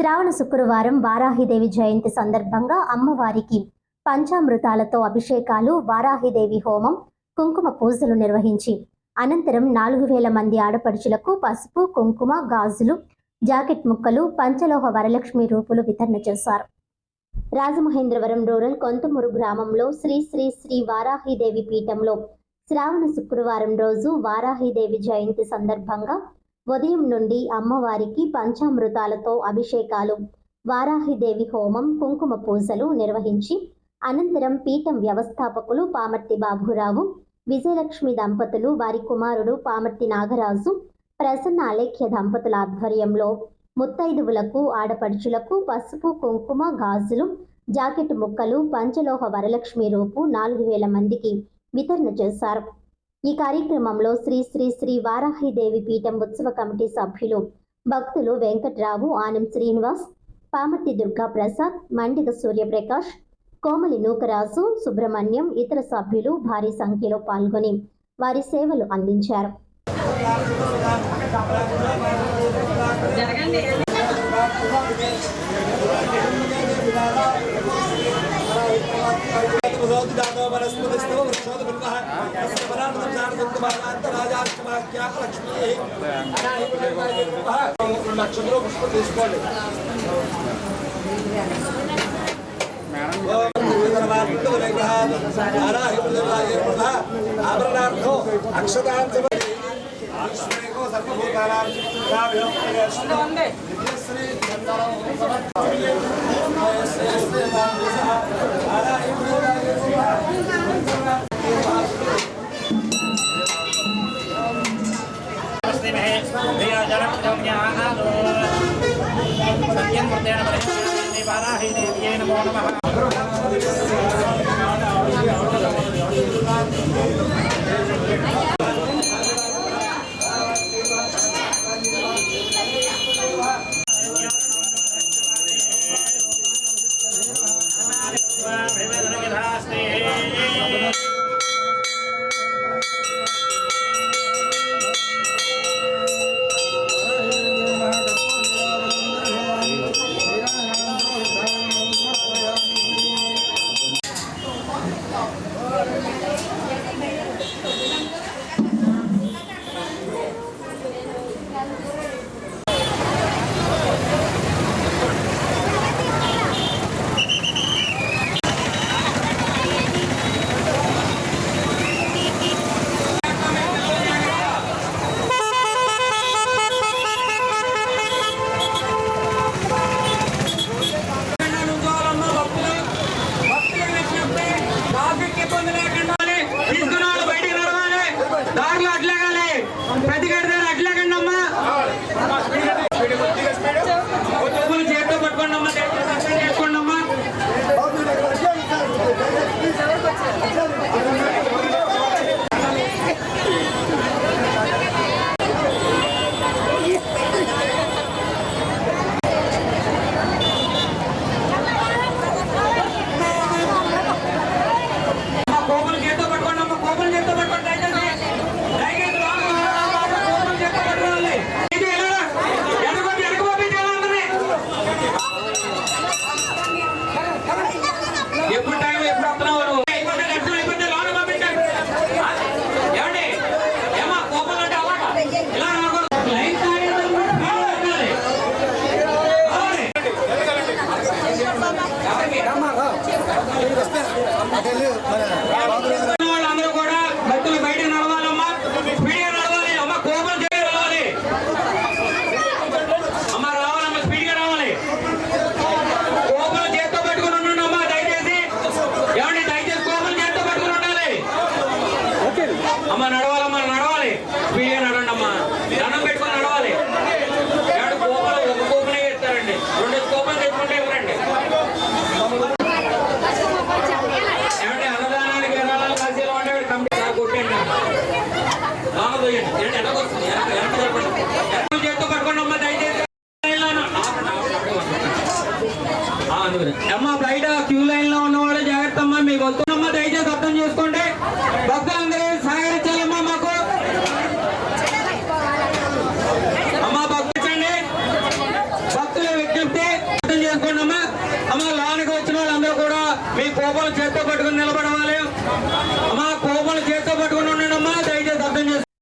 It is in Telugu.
శ్రావణ శుక్రవారం వారాహిదేవి జయంతి సందర్భంగా అమ్మవారికి పంచామృతాలతో అభిషేకాలు వారాహిదేవి హోమం కుంకుమ పూజలు నిర్వహించి అనంతరం నాలుగు వేల మంది ఆడపడుచులకు పసుపు కుంకుమ గాజులు జాకెట్ ముక్కలు పంచలోహ వరలక్ష్మి రూపులు వితరణ చేశారు. రాజమహేంద్రవరం రూరల్ కొంతమూరు గ్రామంలో శ్రీ శ్రీ శ్రీ వారాహిదేవి పీఠంలో శ్రావణ శుక్రవారం రోజు వారాహిదేవి జయంతి సందర్భంగా ఉదయం నుండి అమ్మవారికి పంచామృతాలతో అభిషేకాలు వారాహిదేవి హోమం కుంకుమ పూజలు నిర్వహించి అనంతరం పీఠం వ్యవస్థాపకులు పామర్తి బాబురావు విజయలక్ష్మి దంపతులు వారి కుమారుడు పామర్తి నాగరాజు ప్రసన్న అలేఖ్య దంపతుల ఆధ్వర్యంలో ముత్తైదువులకు ఆడపడుచులకు పసుపు కుంకుమ గాజులు జాకెట్ ముక్కలు పంచలోహ వరలక్ష్మి రూపు నాలుగు వేల మందికి వితరణ చేశారు. ఈ కార్యక్రమంలో శ్రీ శ్రీ శ్రీ వారాహిదేవి పీఠం ఉత్సవ కమిటీ సభ్యులు భక్తులు వెంకట్రావు ఆనం శ్రీనివాస్ పామర్తి దుర్గా ప్రసాద్ మండిగ సూర్యప్రకాష్ కోమలి నూకరాజు సుబ్రహ్మణ్యం ఇతర సభ్యులు భారీ సంఖ్యలో పాల్గొని వారి సేవలు అందించారు. నక్షత్రం పుష్పం తీసుకోండి ఆభరణార్థం అక్షతాంశ సర్వభూతానాం నమో నమః తీసుకున్న వాళ్ళందరూ కూడా భక్తులు బయట నడవాలమ్మా. స్పీడ్గా నడవాలి. అమ్మ కోపం చేయ రావాలి. అమ్మ రావాలమ్మ స్పీడ్గా రావాలి. కోపం చేత్తో పట్టుకుని ఉండండి అమ్మా దయచేసి. ఏమండి దయచేసి కోపం చేత్తో పట్టుకుని ఉండాలి. అమ్మ నడవాలమ్మా నడవాలి. స్పీడ్గా వస్తున్నమ్మా అర్థం చేసుకోండి భక్తులందరూ సహకరించాలమ్మా మాకు. అమ్మా భక్తించండి భక్తుల విజ్ఞప్తి చేసుకోండి అమ్మా అమ్మ లోనికి వచ్చిన వాళ్ళందరూ కూడా మీ కోపలు చేత్తో పట్టుకుని నిలబడవాలి.